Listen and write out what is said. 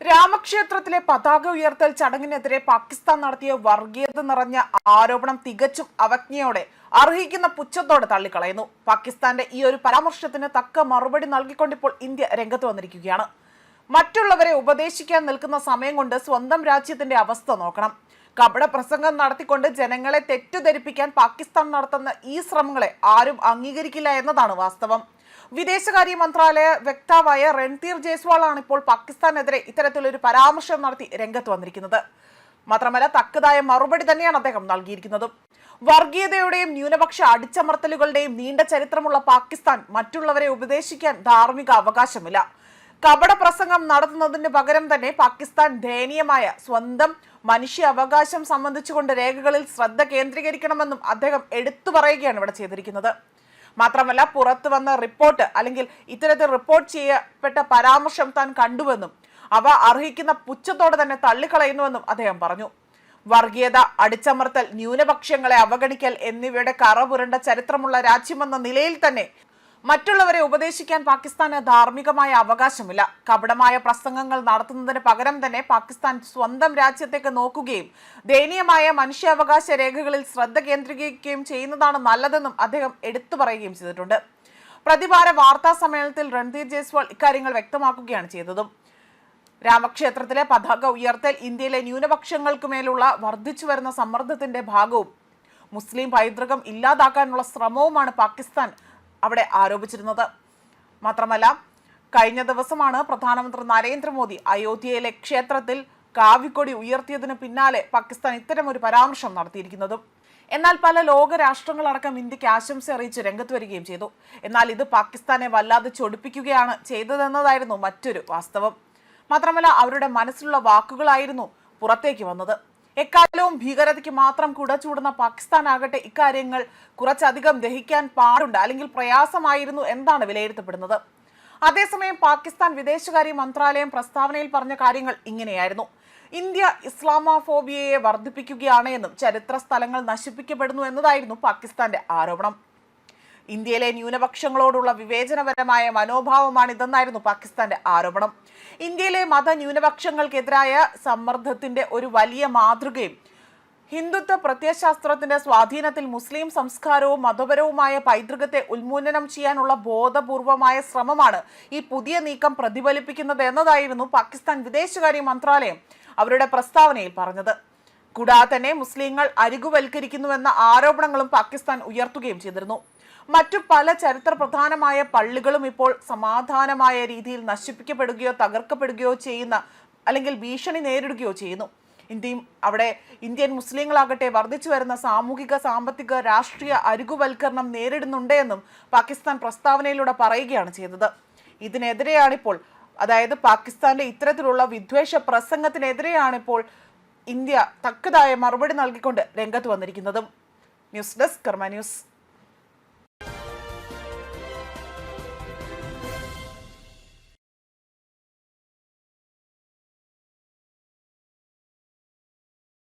രാമക്ഷേത്രത്തിലെ പതാക ഉയർത്തൽ ചടങ്ങിനെതിരെ പാകിസ്ഥാൻ നടത്തിയ വർഗീയത നിറഞ്ഞ ആരോപണം തികച്ചും അവജ്ഞയോടെ അർഹിക്കുന്ന പുച്ഛത്തോടെ തള്ളിക്കളയുന്നു. പാകിസ്ഥാന്റെ ഈ ഒരു പരാമർശത്തിന് തക്ക മറുപടി നൽകിക്കൊണ്ടിപ്പോൾ ഇന്ത്യ രംഗത്ത് വന്നിരിക്കുകയാണ്. മറ്റുള്ളവരെ ഉപദേശിക്കാൻ നിൽക്കുന്ന സമയം കൊണ്ട് സ്വന്തം രാജ്യത്തിന്റെ അവസ്ഥ നോക്കണം. കപട പ്രസംഗം നടത്തിക്കൊണ്ട് ജനങ്ങളെ തെറ്റിദ്ധരിപ്പിക്കാൻ പാകിസ്ഥാൻ നടത്തുന്ന ഈ ശ്രമങ്ങളെ ആരും അംഗീകരിക്കില്ല എന്നതാണ് വാസ്തവം. വിദേശകാര്യ മന്ത്രാലയ വക്താവായ രൺധീർ ജയ്സ്വാളാണ് ഇപ്പോൾ പാകിസ്ഥാനെതിരെ ഇത്തരത്തിലൊരു പരാമർശം നടത്തി രംഗത്ത് വന്നിരിക്കുന്നത്. മാത്രമല്ല തക്കതായ മറുപടി തന്നെയാണ് അദ്ദേഹം നൽകിയിരിക്കുന്നതും. വർഗീയതയുടെയും ന്യൂനപക്ഷ അടിച്ചമർത്തലുകളുടെയും നീണ്ട ചരിത്രമുള്ള പാകിസ്ഥാൻ മറ്റുള്ളവരെ ഉപദേശിക്കാൻ ധാർമ്മിക അവകാശമില്ല. കപട പ്രസംഗം നടത്തുന്നതിന് പകരം തന്നെ പാകിസ്ഥാൻ ദയനീയമായ സ്വന്തം മനുഷ്യ അവകാശം സംബന്ധിച്ചുകൊണ്ട് രേഖകളിൽ ശ്രദ്ധ കേന്ദ്രീകരിക്കണമെന്നും അദ്ദേഹം എടുത്തു പറയുകയാണ് ഇവിടെ ചെയ്തിരിക്കുന്നത്. മാത്രമല്ല പുറത്തു വന്ന റിപ്പോർട്ട് അല്ലെങ്കിൽ ഇത്തരത്തിൽ റിപ്പോർട്ട് ചെയ്യപ്പെട്ട പരാമർശം താൻ കണ്ടുവെന്നും അവ അർഹിക്കുന്ന പുച്ഛത്തോടെ തന്നെ തള്ളിക്കളയുന്നുവെന്നും അദ്ദേഹം പറഞ്ഞു. വർഗീയത അടിച്ചമർത്തൽ ന്യൂനപക്ഷങ്ങളെ അവഗണിക്കൽ എന്നിവയുടെ കറപുരണ്ട ചരിത്രമുള്ള രാജ്യമെന്ന നിലയിൽ തന്നെ മറ്റുള്ളവരെ ഉപദേശിക്കാൻ പാകിസ്ഥാന് ധാർമ്മികമായ അവകാശമില്ല. കപടമായ പ്രസംഗങ്ങൾ നടത്തുന്നതിന് പകരം തന്നെ പാകിസ്ഥാൻ സ്വന്തം രാജ്യത്തേക്ക് നോക്കുകയും ദയനീയമായ മനുഷ്യാവകാശ രേഖകളിൽ ശ്രദ്ധ കേന്ദ്രീകരിക്കുകയും ചെയ്യുന്നതാണ് നല്ലതെന്നും അദ്ദേഹം എടുത്തു പറയുകയും ചെയ്തിട്ടുണ്ട്. പ്രതിവാര വാർത്താ സമ്മേളനത്തിൽ രൺധീർ ജയ്സ്വാൾ ഇക്കാര്യങ്ങൾ വ്യക്തമാക്കുകയാണ് ചെയ്തതും. രാമക്ഷേത്രത്തിലെ പതാക ഉയർത്തൽ ഇന്ത്യയിലെ ന്യൂനപക്ഷങ്ങൾക്ക് മേലുള്ള വർദ്ധിച്ചു വരുന്ന സമ്മർദ്ദത്തിന്റെ ഭാഗവും മുസ്ലിം പൈതൃകം ഇല്ലാതാക്കാനുള്ള ശ്രമവുമാണ് പാകിസ്ഥാൻ അവിടെ ആരോപിച്ചിരുന്നത്. മാത്രമല്ല കഴിഞ്ഞ ദിവസമാണ് പ്രധാനമന്ത്രി നരേന്ദ്രമോദി അയോധ്യയിലെ ക്ഷേത്രത്തിൽ കാവിക്കൊടി ഉയർത്തിയതിന് പിന്നാലെ പാകിസ്ഥാൻ ഇത്തരമൊരു പരാമർശം നടത്തിയിരിക്കുന്നതും. എന്നാൽ പല ലോക രാഷ്ട്രങ്ങളടക്കം ഇന്ത്യയ്ക്ക് ആശംസ അറിയിച്ച് രംഗത്ത് വരികയും ചെയ്തു. എന്നാൽ ഇത് പാകിസ്ഥാനെ വല്ലാതെ ചൊടിപ്പിക്കുകയാണ് ചെയ്തതെന്നതായിരുന്നു മറ്റൊരു വാസ്തവം. മാത്രമല്ല അവരുടെ മനസ്സിലുള്ള വാക്കുകളായിരുന്നു പുറത്തേക്ക് വന്നത്. എക്കാലവും ഭീകരതയ്ക്ക് മാത്രം കുടചൂടുന്ന പാകിസ്ഥാൻ ആകട്ടെ ഇക്കാര്യങ്ങൾ കുറച്ചധികം ദഹിക്കാൻ പാടുണ്ട് അല്ലെങ്കിൽ പ്രയാസമായിരുന്നു എന്നാണ് വിലയിരുത്തപ്പെടുന്നത്. അതേസമയം പാകിസ്ഥാൻ വിദേശകാര്യ മന്ത്രാലയം പ്രസ്താവനയിൽ പറഞ്ഞ കാര്യങ്ങൾ ഇങ്ങനെയായിരുന്നു. ഇന്ത്യ ഇസ്ലാമോഫോബിയയെ വർദ്ധിപ്പിക്കുകയാണ് എന്നും ചരിത്ര സ്ഥലങ്ങൾ നശിപ്പിക്കപ്പെടുന്നു എന്നതായിരുന്നു പാകിസ്ഥാന്റെ ആരോപണം. ഇന്ത്യയിലെ ന്യൂനപക്ഷങ്ങളോടുള്ള വിവേചനപരമായ മനോഭാവമാണ് മനോഭാവമാണിതെന്നായിരുന്നു പാകിസ്ഥാന്റെ ആരോപണം. ഇന്ത്യയിലെ മത ന്യൂനപക്ഷങ്ങൾക്കെതിരായ സമ്മർദ്ദത്തിന്റെ ഒരു വലിയ മാതൃകയും ഹിന്ദുത്വ പ്രത്യയശാസ്ത്രത്തിന്റെ സ്വാധീനത്തിൽ മുസ്ലിം സംസ്കാരവും മതപരവുമായ പൈതൃകത്തെ ഉന്മൂലനം ചെയ്യാനുള്ള ബോധപൂർവമായ ശ്രമമാണ് ഈ പുതിയ നീക്കം പ്രതിഫലിപ്പിക്കുന്നത് എന്നതായിരുന്നു പാകിസ്ഥാൻ വിദേശകാര്യ മന്ത്രാലയം അവരുടെ പ്രസ്താവനയിൽ പറഞ്ഞത്. കൂടാതെ തന്നെ മുസ്ലിങ്ങൾ അരികുവൽക്കരിക്കുന്നുവെന്ന ആരോപണങ്ങളും പാകിസ്ഥാൻ ഉയർത്തുകയും ചെയ്തിരുന്നു. മറ്റു പല ചരിത്ര പ്രധാനമായ പള്ളികളും ഇപ്പോൾ സമാധാനമായ രീതിയിൽ നശിപ്പിക്കപ്പെടുകയോ തകർക്കപ്പെടുകയോ ചെയ്യുന്ന അല്ലെങ്കിൽ ഭീഷണി നേരിടുകയോ ചെയ്യുന്നു. ഇന്ത്യയും അവിടെ ഇന്ത്യൻ മുസ്ലിങ്ങളാകട്ടെ വർദ്ധിച്ചു വരുന്ന സാമൂഹിക സാമ്പത്തിക രാഷ്ട്രീയ അരികുവൽക്കരണം നേരിടുന്നുണ്ട് എന്നും പാകിസ്ഥാൻ പ്രസ്താവനയിലൂടെ പറയുകയാണ് ചെയ്തത്. ഇതിനെതിരെയാണിപ്പോൾ അതായത് പാകിസ്ഥാന്റെ ഇത്തരത്തിലുള്ള വിദ്വേഷ പ്രസംഗത്തിനെതിരെയാണിപ്പോൾ ഇന്ത്യ തക്കതായ മറുപടി നൽകിക്കൊണ്ട് രംഗത്ത് വന്നിരിക്കുന്നതും. News desk Karma news.